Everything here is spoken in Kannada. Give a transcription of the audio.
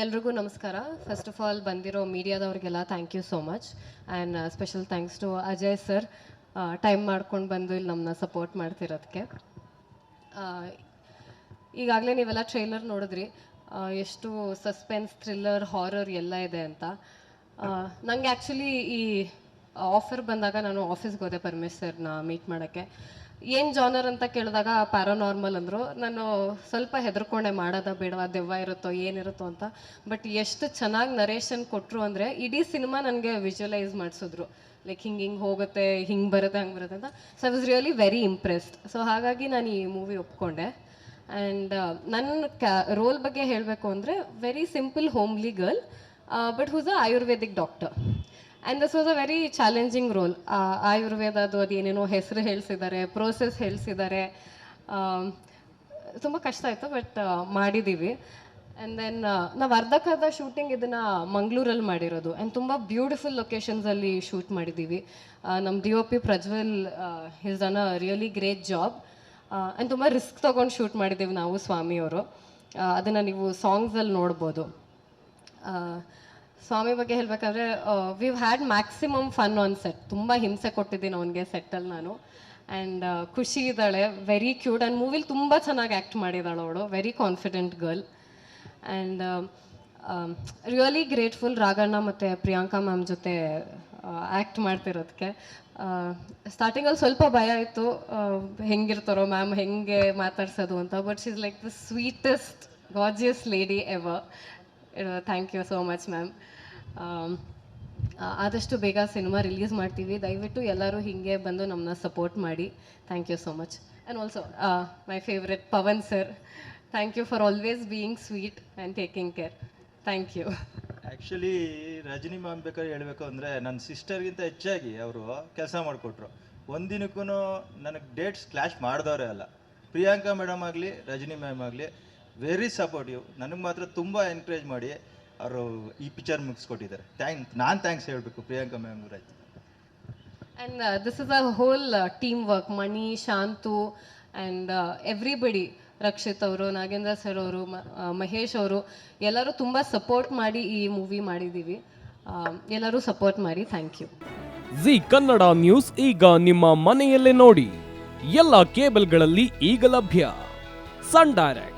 ಎಲ್ರಿಗೂ ನಮಸ್ಕಾರ. ಫಸ್ಟ್ ಆಫ್ ಆಲ್ ಬಂದಿರೋ ಮೀಡಿಯಾದವ್ರಿಗೆಲ್ಲ thank you so much and special thanks to Ajay sir time ಮಾಡ್ಕೊಂಡು ಬಂದು ಇಲ್ಲಿ ನಮ್ಮನ್ನ ಸಪೋರ್ಟ್ ಮಾಡ್ತಿರೋದಕ್ಕೆ ಈಗಾಗಲೇ ನೀವೆಲ್ಲ ಟ್ರೈಲರ್ ನೋಡಿದ್ರಿ. ಎಷ್ಟು ಸಸ್ಪೆನ್ಸ್ ಥ್ರಿಲ್ಲರ್ ಹಾರರ್ ಎಲ್ಲ ಇದೆ ಅಂತ. ನನಗೆ ಆ್ಯಕ್ಚುಲಿ ಈ ಆಫರ್ ಬಂದಾಗ ನಾನು ಆಫೀಸ್ಗೆ ಹೋದೆ ಪರಮೇಶ್ ಸರ್ನ ಮೀಟ್ ಮಾಡೋಕ್ಕೆ. ಏನು ಜಾನರ್ ಅಂತ ಕೇಳಿದಾಗ ಪ್ಯಾರಾನಾರ್ಮಲ್ ಅಂದರು. ನಾನು ಸ್ವಲ್ಪ ಹೆದರ್ಕೊಂಡೆ, ಮಾಡೋದ ಬೇಡವಾ, ದೆವ್ವ ಇರುತ್ತೋ, ಏನಿರುತ್ತೋ ಅಂತ. ಬಟ್ ಎಷ್ಟು ಚೆನ್ನಾಗಿ ನರೇಷನ್ ಕೊಟ್ಟರು ಅಂದರೆ ಇಡೀ ಸಿನಿಮಾ ನನಗೆ ವಿಜುವಲೈಸ್ ಮಾಡಿಸಿದ್ರು. ಲೈಕ್ ಹಿಂಗೆ ಹಿಂಗೆ ಹೋಗುತ್ತೆ, ಹಿಂಗೆ ಬರುತ್ತೆ, ಹಂಗೆ ಬರುತ್ತೆ ಅಂತ. So I was really very impressed so ಹಾಗಾಗಿ ನಾನು ಈ ಮೂವಿ ಒಪ್ಕೊಂಡೆ. ಆ್ಯಂಡ್ ನನ್ನ ಕ್ಯಾ ರೋಲ್ ಬಗ್ಗೆ ಹೇಳಬೇಕು ಅಂದರೆ very simple homely girl but who's a ayurvedic doctor and this was a very challenging role ಆಯುರ್ವೇದದ್ದು ಅದು ಏನೇನೋ ಹೆಸರು ಹೇಳ್ಸಿದ್ದಾರೆ ಪ್ರೋಸೆಸ್ ಹೇಳ್ಸಿದ್ದಾರೆ. ತುಂಬ ಕಷ್ಟ ಆಯಿತು ಬಟ್ ಮಾಡಿದ್ದೀವಿ ಆ್ಯಂಡ್ ದೆನ್ ನಾವು ಅರ್ಧಕ್ಕರ್ಧ ಶೂಟಿಂಗ್ ಇದನ್ನು ಮಂಗಳೂರಲ್ಲಿ ಮಾಡಿರೋದು. ಆ್ಯಂಡ್ ತುಂಬ ಬ್ಯೂಟಿಫುಲ್ ಲೊಕೇಶನ್ಸಲ್ಲಿ ಶೂಟ್ ಮಾಡಿದ್ದೀವಿ ನಮ್ಮ D O P Prajwal he's done a really great job and ತುಂಬ ರಿಸ್ಕ್ ತೊಗೊಂಡು ಶೂಟ್ ಮಾಡಿದ್ದೀವಿ ನಾವು ಸ್ವಾಮಿಯವರು. ಅದನ್ನು ನೀವು ಸಾಂಗ್ಸಲ್ಲಿ ನೋಡ್ಬೋದು. ಸ್ವಾಮಿ ಬಗ್ಗೆ ಹೇಳಬೇಕಾದ್ರೆ we had maximum fun on set ತುಂಬ ಹಿಂಸೆ ಕೊಟ್ಟಿದ್ದೀನಿ ಅವನಿಗೆ ಸೆಟ್ಟಲ್ಲಿ ನಾನು. ಆ್ಯಂಡ್ ಖುಷಿ ಇದ್ದಾಳೆ ವೆರಿ ಕ್ಯೂಟ್ ಆ್ಯಂಡ್ ಮೂವಿಲಿ ತುಂಬ ಚೆನ್ನಾಗಿ ಆ್ಯಕ್ಟ್ ಮಾಡಿದ್ದಾಳೆ ಅವಳು. Very confident girl and really grateful Raghanna ಮತ್ತು ಪ್ರಿಯಾಂಕಾ ಮ್ಯಾಮ್ ಜೊತೆ ಆ್ಯಕ್ಟ್ ಮಾಡ್ತಿರೋದಕ್ಕೆ ಸ್ಟಾರ್ಟಿಂಗಲ್ಲಿ ಸ್ವಲ್ಪ ಭಯ ಇತ್ತು ಹೆಂಗಿರ್ತಾರೋ ಮ್ಯಾಮ್ ಹೆಂಗೆ ಮಾತಾಡ್ಸೋದು ಅಂತ. But is like the sweetest gorgeous lady ever thank you so much ma'am ಆದಷ್ಟು ಬೇಗ ಸಿನಿಮಾ ರಿಲೀಸ್ ಮಾಡ್ತೀವಿ. ದಯವಿಟ್ಟು ಎಲ್ಲರೂ ಹೀಗೆ ಬಂದು ನಮ್ಮನ್ನ ಸಪೋರ್ಟ್ ಮಾಡಿ. Thank you so much and also my favourite Pavan sir thank you for always being sweet and taking care thank you actually Rajani ma'am ಬೇಕಾದ್ರೆ ಹೇಳಬೇಕು ಅಂದರೆ ನನ್ನ ಸಿಸ್ಟರ್ಗಿಂತ ಹೆಚ್ಚಾಗಿ ಅವರು ಕೆಲಸ ಮಾಡಿಕೊಟ್ರು. ಒಂದಿನಕ್ಕೂ ನನಗೆ ಡೇಟ್ಸ್ ಕ್ಲಾಶ್ ಮಾಡಿದವರೇ ಅಲ್ಲ. ಪ್ರಿಯಾಂಕಾ ಮೇಡಮ್ ಆಗಲಿ ರಜನಿ ಮ್ಯಾಮ್ ಆಗಲಿ ವೆರಿ ಸಪೋರ್ಟಿವ್ ನನಗೆ ಮಾತ್ರ ತುಂಬ ಎನ್ಕರೇಜ್ ಮಾಡಿ ಅವರು ಈ ಪಿಕ್ಚರ್ ಮುಗಿಸ್ಕೊಟ್ಟಿದ್ದಾರೆ. ಥ್ಯಾಂಕ್ ನಾನು ಥ್ಯಾಂಕ್ಸ್ ಹೇಳಬೇಕು ಪ್ರಿಯಾಂಕಾ ಮ್ಯಾಮ್ ಆಯ್ತು. And this is a whole team work Mani Shantu and everybody Rakshit ಅವರು ನಾಗೇಂದ್ರ ಸರ್ ಅವರು ಮಹೇಶ್ ಅವರು ಎಲ್ಲರೂ ತುಂಬ ಸಪೋರ್ಟ್ ಮಾಡಿ ಈ ಮೂವಿ ಮಾಡಿದ್ದೀವಿ. ಆ, ಎಲ್ಲರೂ ಸಪೋರ್ಟ್ ಮಾಡಿ. Thank you Zee Kannada news ಈಗ ನಿಮ್ಮ ಮನೆಯಲ್ಲೇ ನೋಡಿ. ಎಲ್ಲ ಕೇಬಲ್ಗಳಲ್ಲಿ ಈಗ ಲಭ್ಯ. ಸನ್ ಡೈರೆಕ್ಟ್